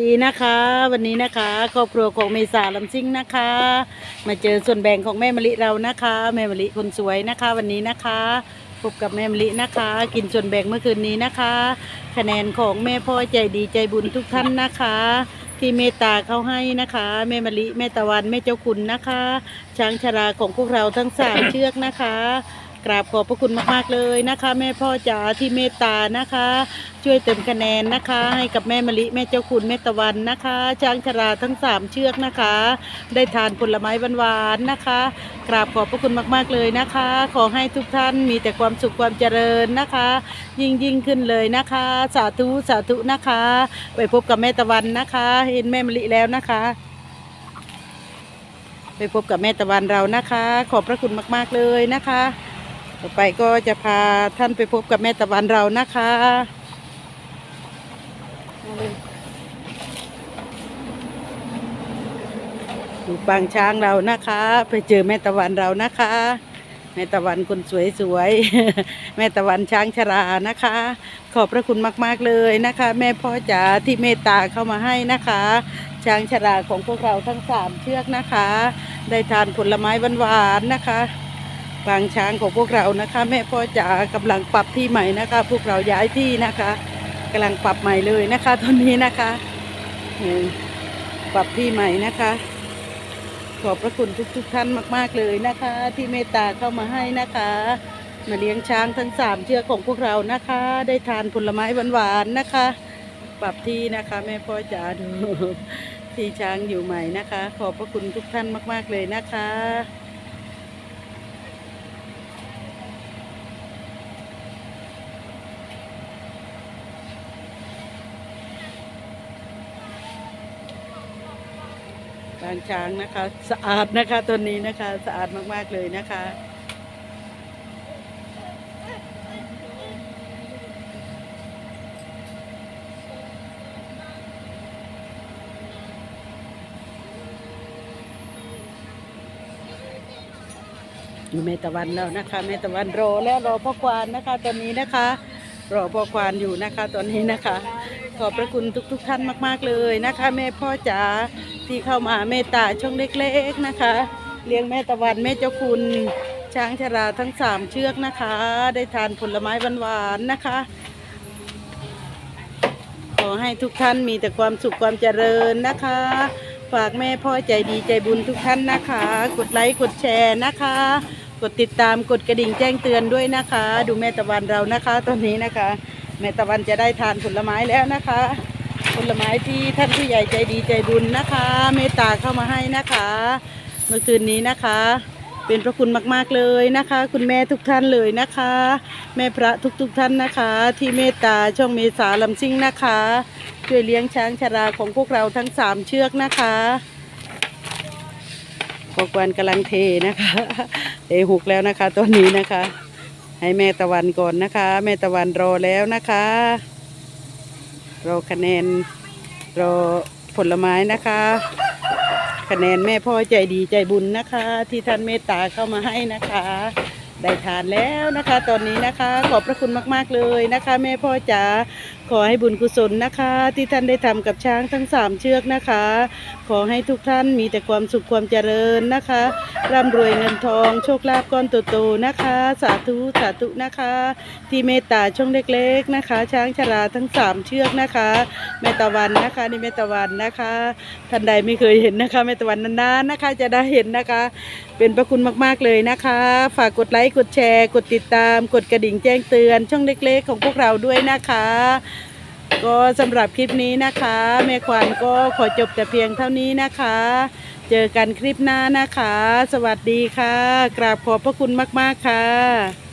ดีนะคะ วันนี้นะคะครอบครัวของเมษาลำซิ่งนะคะ มาเจอส่วนแบ่งของแม่มะลิเรานะคะ แม่มะลิคนสวยนะคะ วันนี้นะคะพบกับแม่มะลินะคะ กินส่วนแบ่งเมื่อคืนนี้นะคะ คะแนนของแม่พ่อใจดีใจบุญทุกท่านนะคะ ที่เมตตาเขาให้นะคะ แม่มะลิแม่ตะวันแม่เจ้าคุณนะคะ ช้างชราของพวกเราทั้งสามเชือกนะคะ กราบขอบพระคุณมากๆเลยนะคะ แม่พ่อจ๋าที่เมตตานะคะ ช่วยเติมคะแนนนะคะ ให้กับแม่มะลิแม่เจ้าคุณแม่ตะวันนะคะ ช้างชราทั้งสามเชือกนะคะ ได้ทานผลไม้หวานๆนะคะ กราบขอบพระคุณมากๆเลยนะคะ ขอให้ทุกท่านมีแต่ความสุขความเจริญนะคะ ยิ่งยิ่งขึ้นเลยนะคะ สาธุสาธุนะคะ ไปพบกับแม่ตะวันนะคะ เห็นแม่มะลิแล้วนะคะไปพบกับแม่ตะวันเรานะคะ ขอบพระคุณมาก ๆ เลยนะคะ ต่อไปก็จะพาท่านไปพบกับแม่ตะวันเรานะคะดูปางช้างเรานะคะ ไปเจอแม่ตะวันเรานะคะ แม่ตะวันคนสวยๆแม่ตะวันช้างชรานะคะ ขอบพระคุณมาก ๆ เลยนะคะ แม่พ่อจ๋าที่เมตตาเข้ามาให้นะคะ ช้างชราของพวกเราทั้งสามเชือกนะคะ ได้ทานผลไม้หวานๆนะคะ ปางช้างของพวกเรานะคะ แม่พ่อจ๋ากำลังปรับที่ใหม่นะคะ พวกเราย้ายที่นะคะกำลังปรับใหม่เลยนะคะตอนนี้นะคะปรับที่ใหม่นะคะ ขอบพระคุณทุกๆทท่านมาก ๆเลยนะคะ ที่เมตตาเข้ามาให้นะคะมาเลี้ยงช้างทั้งสามเชือกของพวกเรานะคะ ได้ทานผลไม้หวานๆนะคะ ปรับที่นะคะแม่พ่อจ๋าดูที่ช้างอยู่ใหม่นะคะ ขอบพระคุณทุกท่านมาก ๆเลยนะคะ บางช้างนะคะ สะอาดนะคะตัวนี้นะคะสะอาดมากๆเลยนะคะอยู่แม่ตะวันแล้วนะคะแม่ตะวันรอแล้วรอพ่อควานนะคะ ตอนนี้นะคะ รอพ่อควานอยู่นะคะตอนนี้นะคะ ขอบพระคุณทุกๆท่านมาก ๆเลยนะคะ แม่พ่อจ๋าที่เข้ามาเมตตาช่องเล็กๆนะคะ เลี้ยงแม่ตะวันแม่เจ้าคุณช้างชราทั้งสามเชือกนะคะ ได้ทานผลไม้หวานๆนะคะ ขอให้ทุกท่านมีแต่ความสุขความเจริญนะคะ ฝากแม่พ่อใจดีใจบุญทุกท่านนะคะ กดไลค์กดแชร์นะคะ กดติดตามกดกระดิ่งแจ้งเตือนด้วยนะคะ ดูแม่ตะวันเรานะคะตอนนี้นะคะ ม่ตะวันจะได้ทานผลไม้แล้วนะคะ ผลไม้ที่ท่านผู้ใหญ่ใจดีใจบุญนะคะ เมตตาเข้ามาให้นะคะ เมื่อคืนนี้นะคะ เป็นพระคุณมากๆเลยนะคะ คุณแม่ทุกท่านเลยนะคะ แม่พระทุกๆท่านนะคะ ที่เมตตาช่องเมษาลำซิ่งนะคะช่วยเลี้ยงช้างชราของพวกเราทั้งสามเชือกนะคะพอกวนกำลังเทนะคะเทหกแล้วนะคะตัวนี้นะคะ ให้แม่ตะวันก่อนนะคะ แม่ตะวันรอแล้วนะคะรอคะแนนรอผลไม้นะคะ คะแนนแม่พ่อใจดีใจบุญนะคะ ที่ท่านเมตตาเข้ามาให้นะคะได้ทานแล้วนะคะ ตอนนี้นะคะ ขอบพระคุณมาก ๆ เลยนะคะ แม่พ่อจ๋าขอให้บุญกุศลนะคะ ที่ท่านได้ทำกับช้างทั้งสามเชือกนะคะ ขอให้ทุกท่านมีแต่ความสุขความเจริญนะคะร่ำรวยเงินทองโชคลาภก้อนโตๆนะคะ สาธุสาธุนะคะ ที่เมตตาช่องเล็กๆนะคะ ช้างชราทั้งสามเชือกนะคะแม่ตะวันนะคะนี่แม่ตะวันนะคะท่านใดไม่เคยเห็นนะคะแม่ตะวันนานๆนะคะ จะได้เห็นนะคะ เป็นพระคุณมากๆเลยนะคะ ฝากกดไลค์กดแชร์ กดติดตาม กดกระดิ่งแจ้งเตือน ช่องเล็ก ๆ ของพวกเราด้วยนะคะ ก็สำหรับคลิปนี้นะคะ แม่ขวัญก็ขอจบแต่เพียงเท่านี้นะคะ เจอกันคลิปหน้านะคะ สวัสดีค่ะ กราบขอบพระคุณมาก ๆ ค่ะ